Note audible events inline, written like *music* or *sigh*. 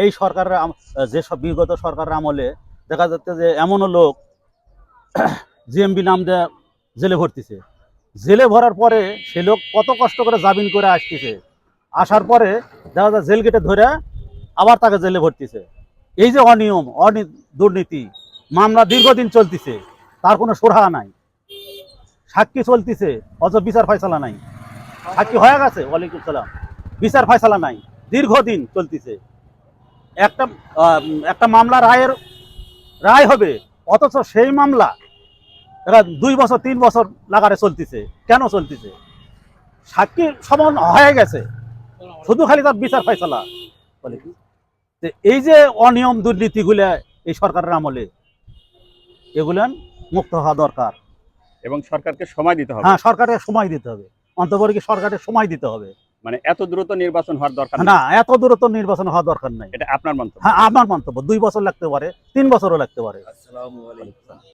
এই সরকারের আম- যে সব বিগত সরকারের আমলে দেখা যাচ্ছে যে এমনও লোক *clears throat* জিএমবি নাম দেয়া জেলে ভর্তিছে। জেলে ভরার পরে সে লোক কত কষ্ট করে জামিন করে আসতেছে। আসার পরে দেখা যায় জেল গেটে ধরে আবার তাকে জেলে ভর্তিছে। এই যে অনিয়ম, অনি দুর্নীতি, মামলা দীর্ঘদিন চলতিছে, তার কোনো সুরাহা নাই। সাক্ষী চলতিছে, অথচ বিচার ফয়সালা নাই। সাক্ষী হয়ে গেছে, ওয়ালাইকুম সালাম। বিচার ফয়সালা নাই। দীর্ঘদিন চলতিছে। একটা একটা মামলা রায়ের রায় হবে। অথচ সেই মামলা এরা দুই বছর তিন বছর লাগারে চলতেছে। কেন চলতেছে? সাক্ষী সমান হয়ে গেছে। শুধু খালি তার বিচার ফয়সালা। বলে কি? এই যে অনিয়ম দুর্নীতিগুলো এই সরকারের আমলে এগুলো মুক্ত হওয়া দরকার। এবং সরকারকে সময় দিতে হবে। হ্যাঁ সরকারের সময় দিতে হবে। অন্তর্বর্তী সরকারের সময় দিতে হবে। মানে এত দ্রুত নির্বাচন হওয়ার দরকার না এত দ্রুত নির্বাচন হওয়ার দরকার নাই। এটা আপনার মন্তব্য। হ্যাঁ আমার মন্তব্য। দুই বছর লাগতে পারে তিন বছরও লাগতে পারে।